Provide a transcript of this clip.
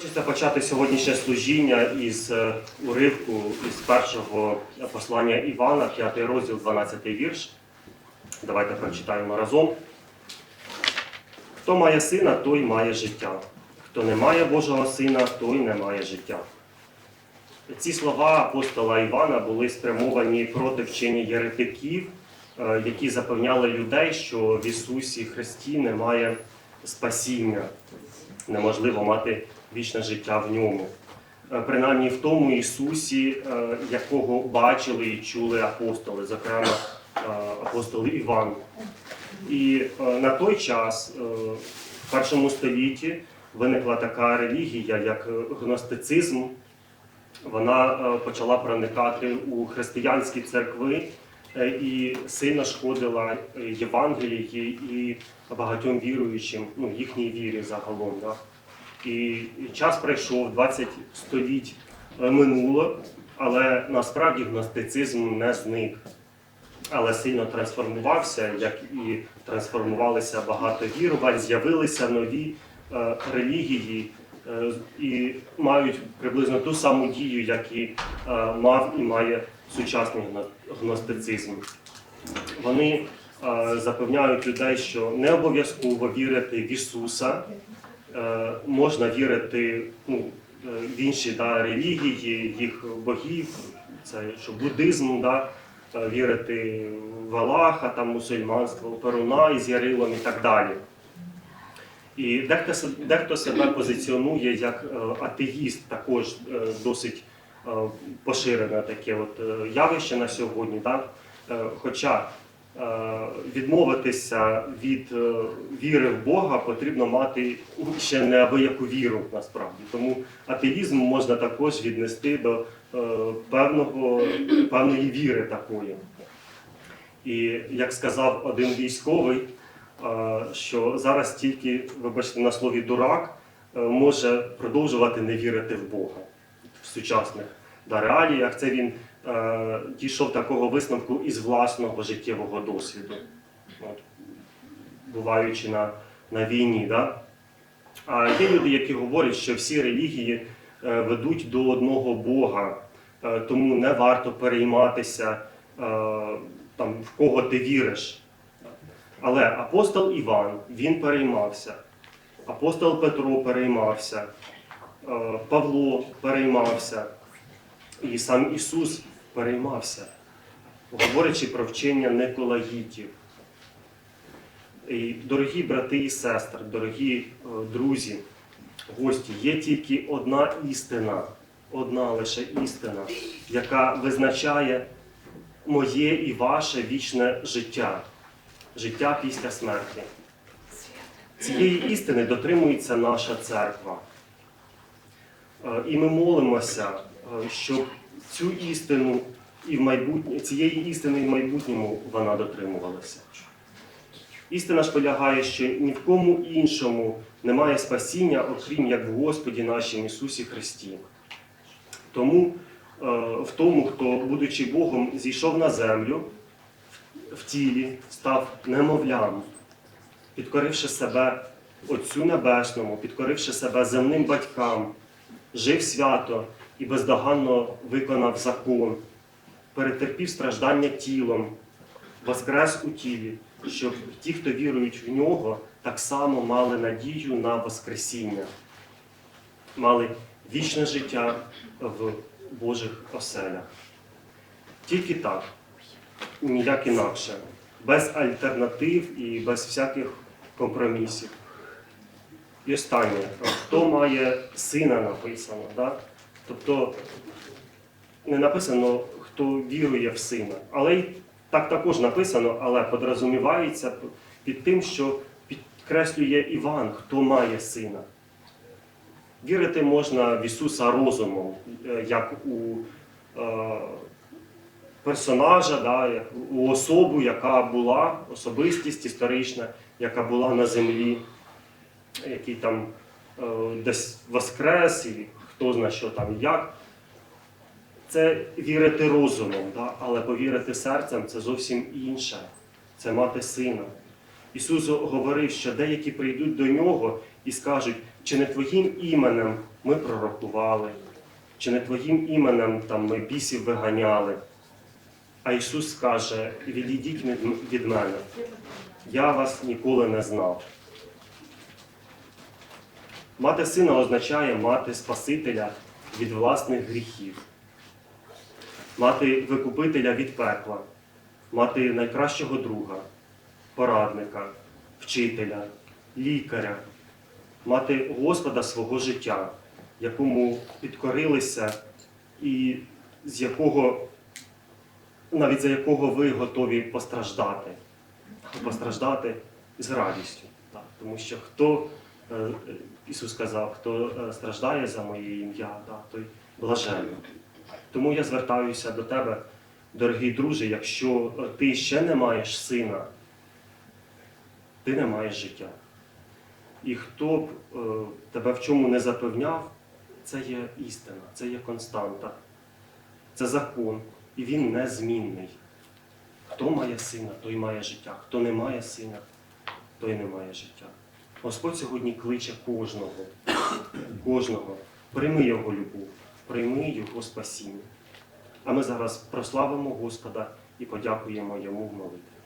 Хочеться почати сьогоднішнє служіння із е, уривку із першого послання Івана, 5 розділ, 12 вірш. Давайте прочитаємо разом. Хто має сина, той має життя. Хто не має Божого сина, той не має життя. Ці слова апостола Івана були спрямовані проти вчення єретиків, е, які запевняли людей, що в Ісусі Христі немає спасіння, неможливо мати вічне життя в ньому. Е, Принаймні в тому Ісусі, е, якого бачили і чули апостоли, зокрема е, апостол Іван. І на той час, в першому столітті, виникла така релігія, як гностицизм. Вона почала проникати у християнські церкви і сильно шкодила е, Євангелії і багатьом віруючим, ну, їхній вірі загалом. Да? І час пройшов, 20 століть е, минуло, але насправді гностицизм не зник, але сильно трансформувався, як і трансформувалися багато вірувань, з'явилися нові е, релігії е, і мають приблизно ту саму дію, як і е, мав і має сучасний гностицизм. Вони е, запевняють людей, що не обов'язково вірити в Ісуса, е, можна вірити ну, е, в інші да, релігії, їх богів, це що буддизм, да, е, вірити в Аллаха, там, мусульманство, Перуна із Ярилом і так далі. І дехто, дехто себе позиціонує як е, атеїст, також досить поширене таке от е, явище на сьогодні. Да? Е, Хоча е, відмовитися від е, віри в Бога потрібно мати ще неабияку віру насправді. Тому атеїзм можна також віднести до е, певного, певної віри такої. І як сказав один військовий, е, що зараз тільки, вибачте, на слові дурак е, може продовжувати не вірити в Бога сучасних реаліях. Це він е, дійшов такого висновку із власного життєвого досвіду, от, буваючи на, на війні. Да? А є люди, які говорять, що всі релігії е, ведуть до одного Бога, е, тому не варто перейматися, е, там, в кого ти віриш. Але апостол Іван він переймався, апостол Петро переймався, Павло переймався, і сам Ісус переймався, говорячи про вчення Николаїтів. І, дорогі брати і сестри, дорогі е, друзі, гості, є тільки одна істина, одна лише істина, яка визначає моє і ваше вічне життя, життя після смерті. Цієї істини дотримується наша церква. І ми молимося, щоб цю істину і в майбутнє, цієї істини і в майбутньому вона дотримувалася. Істина ж полягає, що ні в кому іншому немає спасіння, окрім як в Господі нашому Ісусі Христі. Тому в тому, хто, будучи Богом, зійшов на землю в тілі, став немовлям, підкоривши себе Отцю Небесному, підкоривши себе земним батькам, жив свято і бездоганно виконав закон, перетерпів страждання тілом, воскрес у тілі, щоб ті, хто вірують в нього, так само мали надію на Воскресіння, мали вічне життя в Божих оселях. Тільки так, ніяк інакше, без альтернатив і без всяких компромісів. І останнє, хто має сина написано, да? тобто не написано, хто вірує в сина, але й так також написано, але подрозумівається під тим, що підкреслює Іван, хто має сина. Вірити можна в Ісуса розумом, е, як у е, персонажа, да, у особу, яка була, особистість історична, яка була на землі, який там десь воскрес, і хто знає, що там і як. Це вірити розумом, да? але повірити серцем це зовсім інше. Це мати сина. Ісус говорив, що деякі прийдуть до нього і скажуть, чи не твоїм іменем ми пророкували, чи не Твоїм іменем там ми бісів виганяли. А Ісус каже: відійдіть від- від мене, я вас ніколи не знав. Мати сина означає мати Спасителя від власних гріхів, мати викупителя від пекла, мати найкращого друга, порадника, вчителя, лікаря, мати Господа свого життя, якому підкорилися і з якого, навіть за якого ви готові постраждати, постраждати з радістю. Тому що хто, Ісус сказав, хто е, страждає за моє ім'я, той блаженний. Тому я звертаюся до тебе, дорогий друже, якщо е, ти ще не маєш сина, ти не маєш життя. І хто б е, тебе в чому не запевняв, це є істина, це є константа, це закон, і він незмінний. Хто має сина, той має життя. Хто не має сина, той не має життя. Господь сьогодні кличе кожного, кожного. Прийми його любов, прийми його спасіння. А ми зараз прославимо Господа і подякуємо йому в молитві.